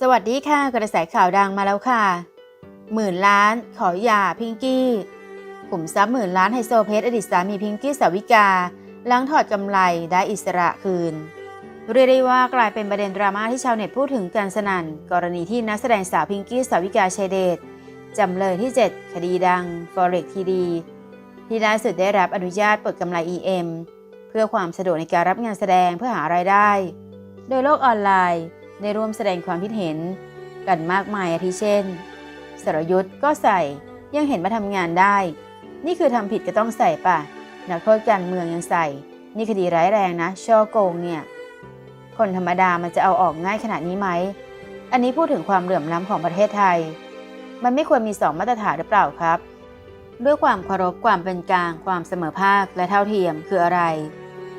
สวัสดีค่ะกระแสข่าวดังมาแล้วค่ะ หมื่นล้านขอหย่าพิงกี้ขุมทรัพย์หมื่นล้านไฮโซเพชรอดีตสามีพิงกี้สาวิกาหลังถอดกำไรได้อิสระคืน เรียกได้ว่ากลายเป็นประเด็นดราม่าที่ชาวเน็ตพูดถึงกันสนั่น กรณีที่นักแสดงสาวพิงกี้สาวิกาชัยเดชจำเลยที่ 7 คดีดัง Forex TD ที่ล่าสุดได้รับอนุญาตปลดกำไร EM เพื่อความสะดวกในการรับงานแสดงเพื่อหารายได้ โดยโลกออนไลน์ ได้ร่วมแสดงความคิดเห็นกันมากมายอาทิเช่น สรยุทธ์ก็ใส่ยังเห็นมาทำงานได้ นี่คือทำผิดก็ต้องใส่ป่ะ นักโทษการเมืองยังใส่ นี่คดีร้ายแรงนะช่อโกงเนี่ย คนธรรมดามันจะเอาออกง่ายขนาดนี้ไหม อันนี้พูดถึงความเหลื่อมล้ำของประเทศไทย มันไม่ควรมีสองมาตรฐานหรือเปล่าครับ ด้วยความเคารพความเป็นกลาง ความเสมอภาคและเท่าเทียมคืออะไร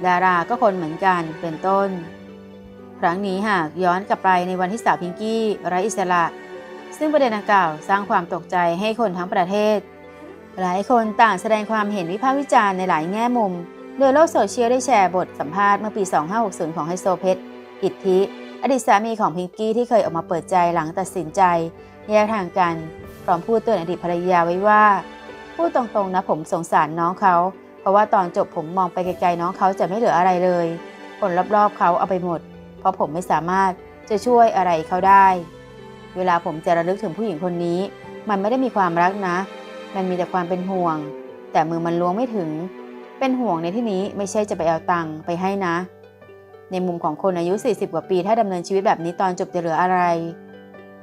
ดาราก็คนเหมือนกันเป็นต้น ครั้งนี้หากย้อนกลับไปในวันที่สาวพิงกี้ไร้อิสระ ซึ่งประเด็นดังกล่าวสร้างความตกใจให้คนทั้งประเทศ หลายคนต่างแสดงความเห็นวิพากษ์วิจารณ์ในหลายแง่มุม โดยโลกโซเชียลได้แชร์บทสัมภาษณ์เมื่อปี 2560 ของไฮโซเพชรอิทธิ อดีตสามีของพิงกี้ที่เคยออกมาเปิดใจหลังตัดสินใจ แยกทางกันพร้อมพูดเตือนอดีตภรรยาไว้ว่าพูดตรงๆนะผมสงสารน้องเขา เพราะว่าตอนจบผมมองไปไกลๆน้องเขาจะไม่เหลืออะไรเลยคนรอบๆเขาเอาไปหมด เพราะผมไม่สามารถจะช่วยอะไรเขาได้ เวลาผมจะระลึกถึงผู้หญิงคนนี้ มันไม่ได้มีความรักนะ มันมีแต่ความเป็นห่วง แต่มือมันล้วงไม่ถึง เป็นห่วงในที่นี้ไม่ใช่จะไปเอาตังค์ไปให้นะ ในมุมของคนอายุ 40 กว่าปี ถ้าดำเนินชีวิตแบบนี้ตอนจบจะเหลืออะไร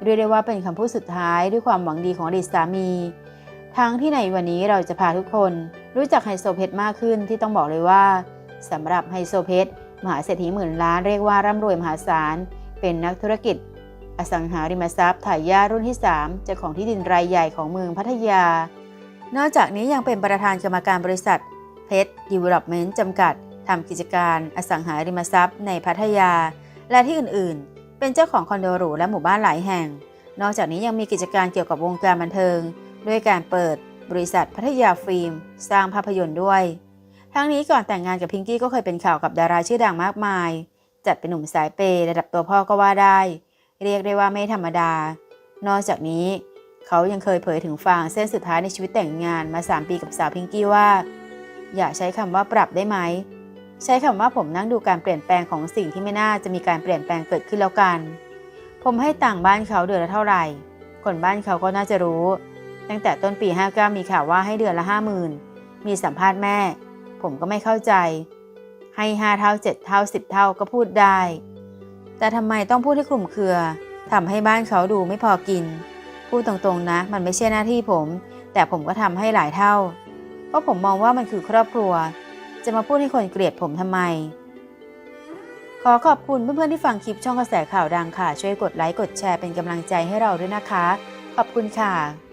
เรียกได้ว่าเป็นคำพูดสุดท้ายด้วยความหวังดีของอดีตสามี ทั้งที่ในวันนี้เราจะพาทุกคน รู้จักไฮโซเพชรมากขึ้นที่ต้องบอกเลยว่าสำหรับไฮโซเพชร มหาเศรษฐีหมื่นล้านเรียกว่าร่ำรวยมหาศาล เป็นนักธุรกิจ อสังหาริมทรัพย์ถ่ายญารุ่นที่ 3 เจ้าของที่ดินรายใหญ่ของเมืองพัทยา นอกจากนี้ยังเป็นประธานกรรมการบริษัทเพชรดีเวล็อปเมนต์จำกัดทำกิจการอสังหาริมทรัพย์ในพัทยา และที่อื่นๆ เป็นเจ้าของคอนโดหรูและหมู่บ้านหลายแห่ง นอกจากนี้ยังมีกิจการเกี่ยวกับวงการบันเทิง ด้วยการเปิดบริษัทพัทยาฟิล์ม สร้างภาพยนตร์ด้วย ทั้งนี้ก่อนแต่งงานกับพิงกี้ก็เคยเป็นข่าวกับดาราชื่อดังมากมาย จัดเป็นหนุ่มสายเปย์ระดับตัวพ่อก็ว่าได้ เรียกได้ว่าไม่ธรรมดา นอกจากนี้ เขายังเคยเผยถึงฟางเส้นสุดท้ายในชีวิตแต่งงานมา 3 ปีกับสาวพิงกี้ว่า อย่าใช้คำว่าปรับได้ไหม ใช้คำว่าผมนั่งดูการเปลี่ยนแปลงของสิ่งที่ไม่น่าจะมีการเปลี่ยนแปลงเกิดขึ้นแล้วกัน ผมให้ต่างบ้านเขาเดือนละเท่าไหร่ คนบ้านเขาก็น่าจะรู้ ตั้งแต่ต้นปี 59 มีข่าวว่าให้เดือนละ 50,000 มีสัมภาษณ์แม่ ผมก็ไม่เข้าใจ ให้5เท่า7เท่า10เท่าก็พูดได้ แต่ทำไมต้องพูดให้คลุมเครือทำให้บ้านเขาดูไม่พอกิน พูดตรงๆนะ มันไม่ใช่หน้าที่ผม แต่ผมก็ทำให้หลายเท่า เพราะผมมองว่ามันคือครอบครัว จะมาพูดให้คนเกลียดผมทำไม ขอขอบคุณเพื่อนๆที่ฟังคลิปช่องกระแสข่าวดังค่ะ ช่วยกดไลค์กดแชร์เป็นกำลังใจให้เราด้วยนะคะ ขอบคุณค่ะ